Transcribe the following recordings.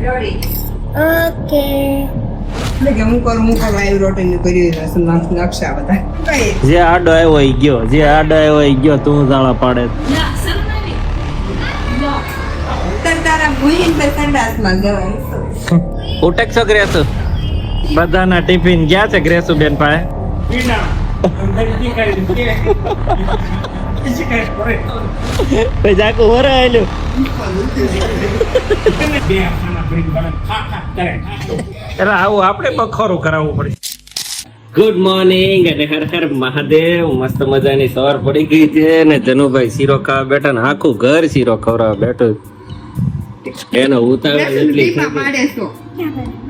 Okay. એટલે હું કરું હું કરું આવી રોટી કર્યું નકશા બધા. જે આડો આવ્યો ઈ ગયો જે આડો આવ્યો ઈ ગયો તું જાળા પાડે. ઉટેક છો ગ્રેસુ? બધાના ટિફિન ગયા છે ગ્રેસુ બેન પાસે? જાકુ હોરે આયલું. એટલે આવું આપણે બખોરું કરાવવું પડે. ગુડ મોર્નિંગ અને હર હર મહાદેવ. મસ્ત મજાની સવાર પડી ગઈ છે ને જનુભાઈ શીરો ખાવા બેઠા ને આખું ઘર શીરો ખવડાવવા બેઠું એનો ઉતાવળ એટલી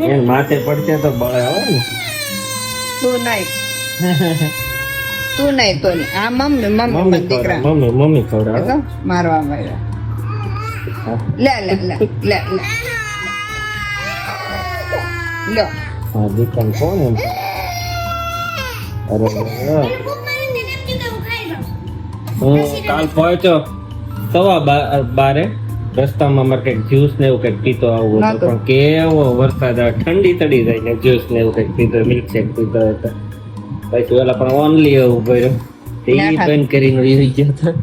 એને માથે પડશે તો બળે આવે ને. તું નહીં. તું નહીં તો આ મમ્મી મમ્મી મમ્મી દીકરા. મમ્મી મમ્મી ખવડાવે. મારવા માંડ્યા. લે લે લે લે લે. લો. હા દીકરાને કોણ એમ? અરે હું કાલ પહોંચ્યો. સવા બારે. રસ્તામાં મારે કંઈક જ્યુસ ને એવું કંઈક પીતો આવું હતું. પણ કેવો વરસાદ આવે. ઠંડી તડી જાય ને જ્યુસ ને એવું કંઈક પીતો મિલ્કશેક પીતો હતો. પછી ઓલા પણ ઓનલી એવું કર્યું તે ઈ બંધ કરીને રહી ગયો હતા.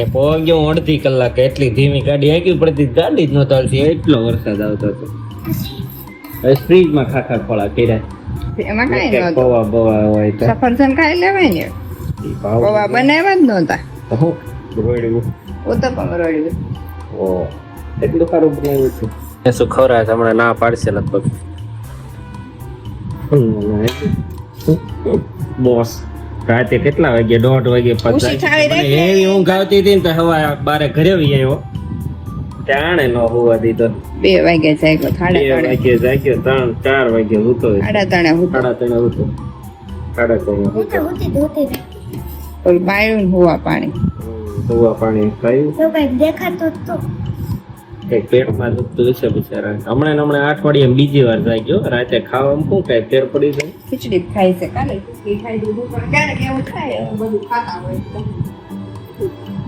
એ પહોંચ્યો અડધી કલાક. એટલી ધીમી ગાડી આગી પડતી. ગાડી જ નહોતો એટલો વરસાદ આવતો હતો. હવે ફ્રીજમાં ખાખા ખોળા કર્યા. એમાં કઈ પૌવા બવા હોય તો. સફરજન ખાઈ લેવાય ને? પૌવા બનાવ્યા જ નહોતા. રોડ્યું ઉત્તપમ રોડ્યું ઓ એટલું સારું બનાવ્યું છે. એ શું ખવરાય છે? હમણાં ના પાડશે લગભગ. બોસ રાતે કેટલા વાગે દોઢ વાગે રાખી. એવી ઊંઘ આવતી હતી ને તો હવા બારે ઘરે આવી આવ્યો. ત્યાં ન હોવા દીધો. બે વાગે જાગ્યો બે સાડા ત્રણે. વાગે જાગ્યો ત્રણ ચાર વાગે ઉતો સાડા ત્રણે હું સાડા ત્રણે ઉતો સાડા ત્રણે હું તો હોતી ધોતી કોઈ બાયું હોવા પાણી. હોવા પાણી કયું તો કઈ દેખાતો તો. કંઈક પેટમાં દુખતું હશે બિચારા હમણાં હમણાં અઠવાડિયે બીજી વાર જાગ્યો. રાતે ખાવામાં શું કઈ ફેર પડી જાય? ખીચડી ખાય છે કાલે. ખીચડી ખાઈ દીધું પણ ક્યારેક એવું થાય બધું ખાતા હોય તો.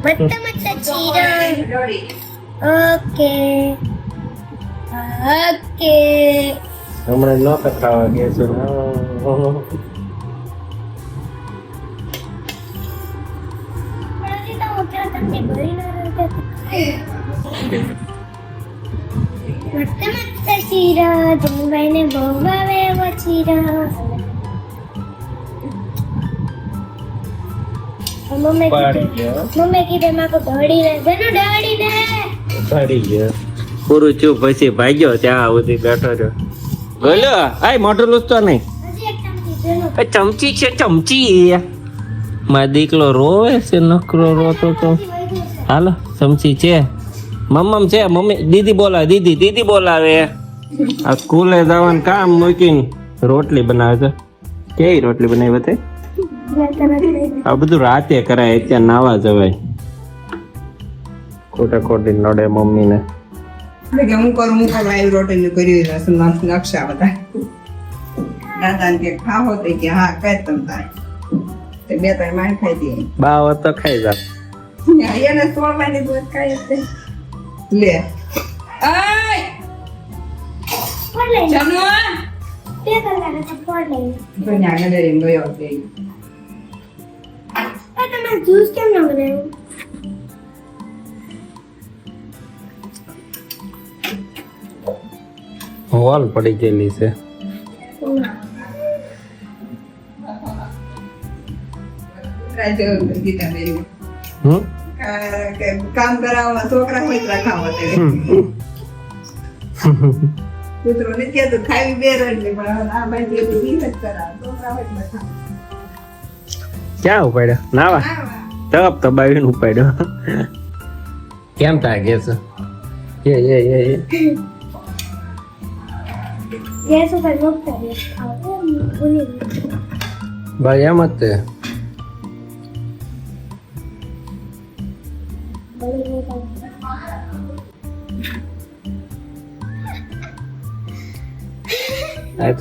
મસ્ત મસ્ત ચીરો. ઓકે. ઓકે. હમણાં ન ખાવા ગયા છે. બહુ ભાવે એવો ચીરો મમ્મી કીધું મમ્મી કીધું મારે દોડી જનો દોડી ને પાડી ગયો પૂરું ચૂપ પછી ભાગ્યો ત્યાં સુધી બેઠો રહ્યો. બોલો, આય મોટો લૂસતો નહીં. ચમચી છે, ચમચી. મારો દીકલો રોવે છે, નકરો રોતો તો હાલો, ચમચી છે. મમ્મમ છે, મમ્મી, દીદી બોલાવે, દીદી દીદી બોલાવે. આ સ્કૂલે જવાનું કામ મૂકીને રોટલી બનાવે છે. કેવી રોટલી બનાવી તે આ બધું રાતે કરાય, અત્યારે નાવા જવાય. ખોટા ખોટી નડે મમ્મીને. એટલે કે હું કરું હું કરું આવી રોટી નામ નકશા બધા. દાદાને કે ખાવો તે કે હા કઈ તમ તારે. તે બે ત્રણ માણ ખાઈ દે બા હોત તો ખાઈ જા. એને સોળ વાની દૂધ ખાઈ છે લે. આય! જનુ બે કલાક તો ફોડ લઈ. તો ન્યા ગલેરી ગયો તે આ તમારે જ્યુસ કેમ ન બનાવ્યું? હોલ પડી ગયેલી છે. કામ કરાવવા છોકરા હોય તો ખાવા તે. કૂતરો ને કહેતો ખાવી બે રોટલી પણ આ બાજુ એવું ઈ છોકરા હોય ક્યાં ઉપાડ્યો? નાવા? તપ તબાવીને ઉપાડ્યો. કેમ થાય ગેસ એ એ એ. એ ખાવ ભૂલી ગઈ. ભાઈ એમ જ તે.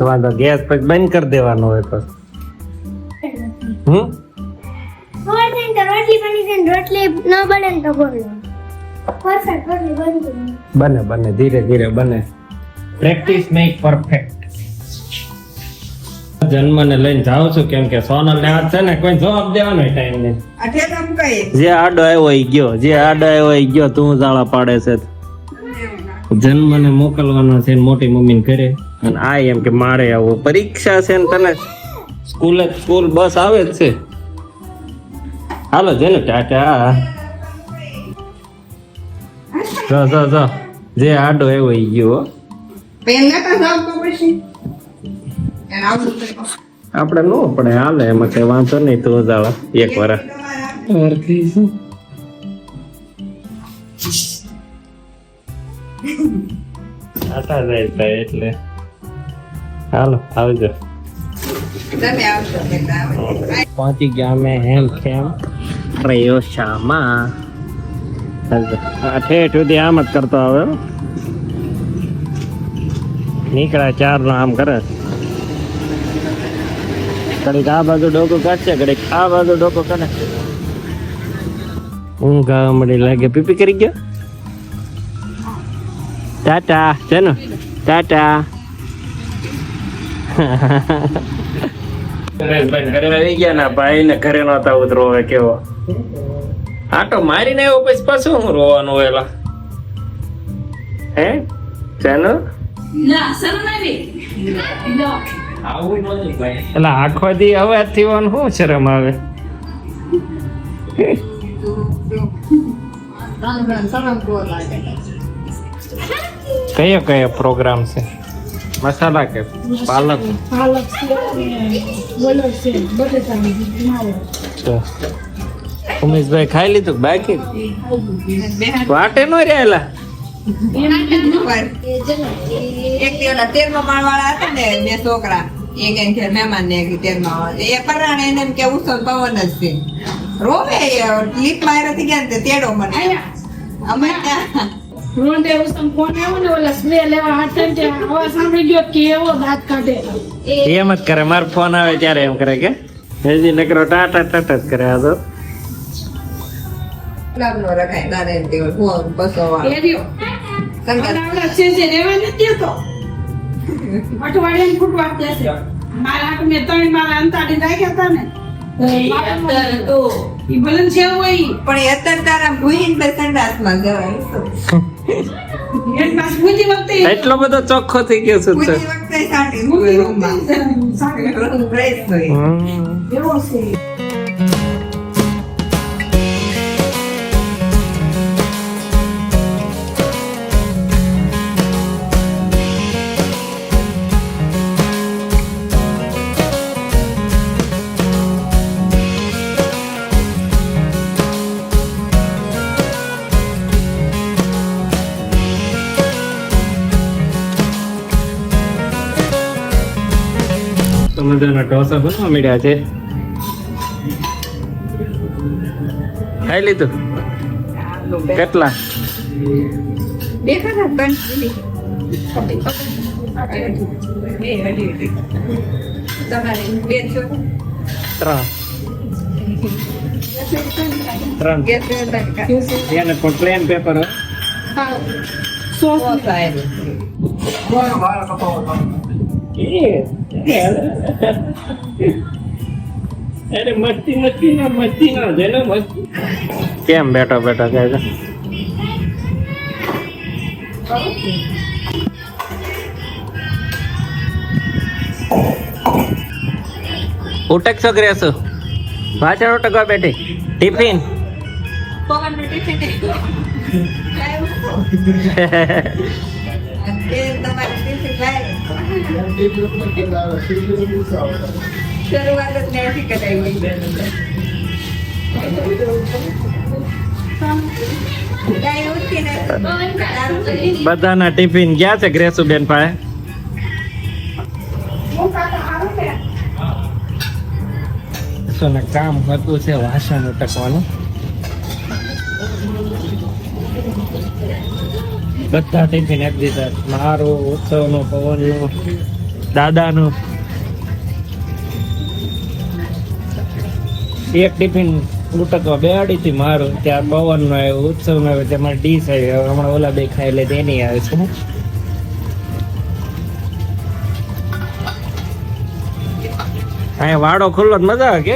વાંધો ગેસ પછી બંધ કરી દેવાનો હોય હમ તો બને બને ધીરે ધીરે બને પ્રેક્ટિસ મેક પરફેક્ટ જન્મને લઈને જાઉં છું કેમ કે સોનલ ને આ છે ને કોઈ જવાબ દેવાનો ટાઈમ નહીં જે આડો આવ્યો ઈ ગયો જે આડો આવ્યો ઈ ગયો તું જાળા પાડે છે. જન્મને મોકલવાનો છે ને મોટી મમ્મીને ઘરે. અને આ એમ કે મારે આવું પરીક્ષા છે ને તને સ્કૂલે સ્કૂલ બસ આવે જ છે. હાલો જેને ટાટા. જો જો જો. જે આડો આવ્યો ઈ ગયો આપણે નો પડે હાલે એમાં કઈ વાંધો નહીં તું જાવ એક વાર. આટા જાય થાય એટલે. હાલો આવજો પહોંચી ગયા અમે હેમ ખેમ. પ્રયોશામાં ઠેઠ સુધી આમ જ કરતો આવે હો. નીકળ્યા ચાર નો આમ કરે. કડીક આ બાજુ ડોકો કાઢશે કડીક આ બાજુ ડોકો કરે ઊંઘ આવવા લાગે. પીપી કરી ગયો? ટાટા, ચેનો? ટાટા. ઘરે ગયા ને ભાઈ ને ઘરે નતા ઉતરો હવે કેવો? આટો મારીને આવ્યો પછી પાછું હું રોવાનું વેલા હે? ચાલો એટલે આખો દી અવાજથી શું શરમ આવે? કયો કયો પ્રોગ્રામ છે? મસાલા કે પાલક? પાલક છે ઉમેશભાઈ ખાઈ લીધું બાકી? વાટે નો રહેલા એક માળવાળા હતા ને બે છોકરા એક એમ કે મહેમાન ને એક તેરમાં વાળા એ પરાણે એને એમ કે ઉત્સવ પવન જ છે. રોવે લીપ માર્યા ગયા ને તેડો મને. અમે રોંડે ઉસમ ફોન આવ્યો ને ઓલા સ્પ્રે લેવા હાથે ને ત્યાં સાંભળી ગયો કે એવો દાંત કાઢે. એમ જ કરે મારો ફોન આવે ત્યારે એમ કરે કે હજી નકરો ટાટા ટાટા જ કરે આ તો. ગુલાબનો રખાય તારે કે ફોન બસો વાળો. એ રહ્યો. કારણ કે છે રેવા નથી દેતો. અઠવાડિયાની ફૂટવાટ દેશે. મારા હાથ મેં ત્રણ મારા અંતાડી રાખ્યા હતા ને. તો ઈ ભલે છે હોય ઈ. પણ અત્યારે તારા ભૂઈન બે સંડાસમાં જવાય એની પાસે પૂજી વખતે એટલો બધો ચોખ્ખો થઈ ગયો છું તો. મજાના ઢોસા બનવા મળ્યા છે ખાઈ લીધું કેટલા દેખાતા બંધ તમારે બે છો ત્રણ ત્રણ ગેસ એને પણ પ્લેન પેપર સોસ અરે મસ્તી મસ્તી ના મસ્તી ના જેને મસ્તી. કેમ બેઠો બેઠો કહે છે? ઉટક છો કર્યા છો પાછળ ઉટકવા બેઠી. ટિફિન? બધાના ટિફિન ગયા છે ગ્રેસુબેન પાસે કામ હતું છે વાસણ ઉટકવાનું. બધા ટિફિન આપી દીધા. મારો ઉત્સવનો પવનનો દાદાનો. એક ટિફિન ઉટકવા બેહાડી થી મારું. ત્યાં પવન નો આવ્યો ઉત્સવ નો આવ્યો તેમાં ડીશ આવ્યો હમણાં ઓલા બે ખાય એટલે તેની આવે છે. અહીંયા વાડો ખુલ્લો મજા આવે કે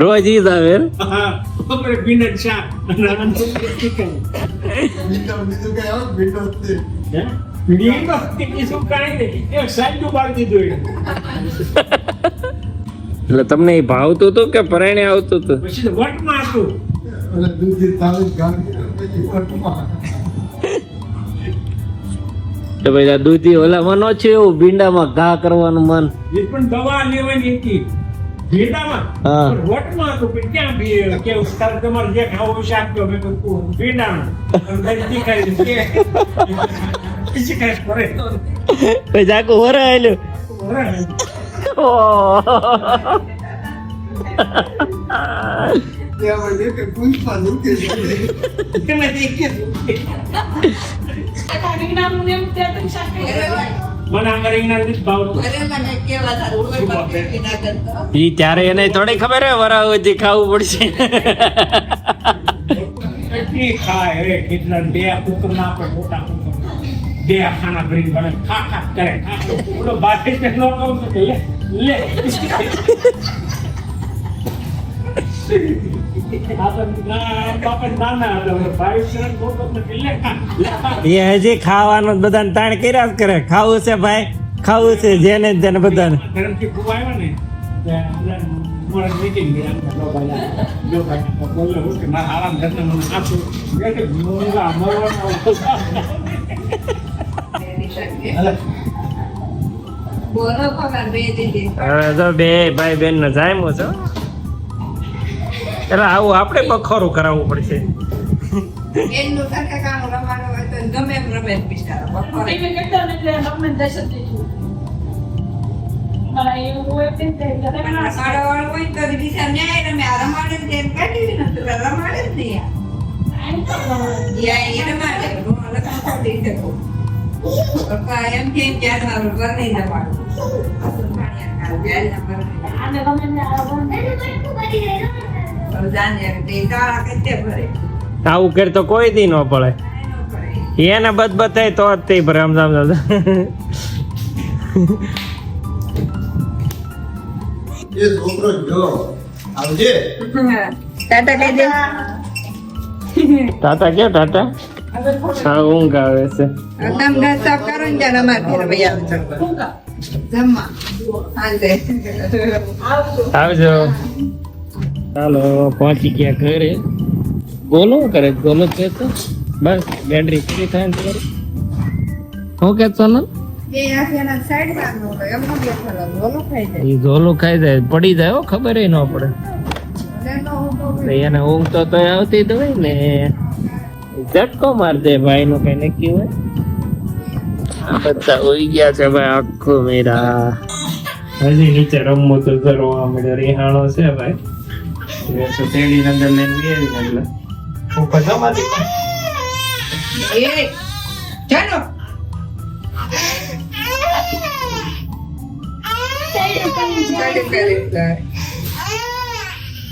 રોજ ઈ જ આવે હા બપોરે પીનટ શાક અને આનંદ ચિકન શું કાંઈ નહીં. એક સાંજનું બાળી દીધું એટલે તમને એ ભાવતું હતું કે પરણે આવતું હતું? પછી વટમાં હતું. તો ભાઈ આ દૂધી ઓલામાં નો છે એવું ભીંડામાં ઘા કરવાનું મન? એ પણ દવા લેવાની હતી. ભીંડામાં? હા. વટમાં હતું ક્યાં ભી કે તારે તમારે જે ખાવું શાક કહો મેં કીધું ભીંડામાં અને પછી કે પછી કાંઈ કરે તો નથી ઈ ત્યારે એને થોડી ખબર હે વરા સુધી ખાવું પડશે. એટલી ખાય રે કેટલા બે કુકર ના આપણે મોટા કુકર બે ખાના ભરી બને ખા ખા કરે ઓલો બાકી નો કહું તો લે લે. એ હજી ખાવાનું બધાને તાણ કર્યા જ કરે. ખાવું છે ભાઈ? ખાવું છે જેને બધાને. હવે તો બે ભાઈ બેન નો જાય છો એટલે આવું આપણે બખોરું કરાવવું પડશે એમનું ટકા કામ રમાડો હોય તો ગમે એમ રમે જ બખોર એમ કરતા ને એટલે દસ જ લીધું. મારા એવું હોય તે તે ઘરે ના હોય તો બિચારા ન્યાય રમે આ રમાડે જ એમ કાઢી નથી તો રમાડે જ નહીં આ. આઈ તો ગમે. યા એ રમાડે લખા શકું પપ્પા એમ કે ક્યાં મારું ઘર નહીં રમાડું ને. આને ગમે ને આ ગમે. આવું કરે તો કોઈ દી ન પડે. એને બધ બતાય તો જ તે ભરે આમ આવજે. ટાટા કે ટાટા હા ઊંઘ આવે છે. તમે સાફ કરો ને ત્યારે અમારે ભાઈ આવજો જમવા. આવજો. ચાલો પહોંચી ગયા ઘરે. ગોલો કરે ગોલો છે તો. બસ બેટરી પૂરી થાય ને ત્યારે. શું કે સોનલ ખાઈ જાય. એ ગોલું ખાઈ જાય પડી જાય ખબર ન પડે. તો એને ઊંઘ તો તોય આવતી જ હોય ને. ઝટકો મારજે ભાઈ નું કઈ નક્કી હોય. આ બધા ઉઈ ગયા છે ભાઈ આખું મેરા હજી નીચે રમવું તો કરવા મળ્યો રિહાણો છે ભાઈ. તેડી અંદર લઈને ગઈ એટલે. ઉપર જમાતી એ ચાલો.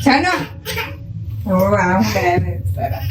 ચાલો. ઓ આમ કરે સરસ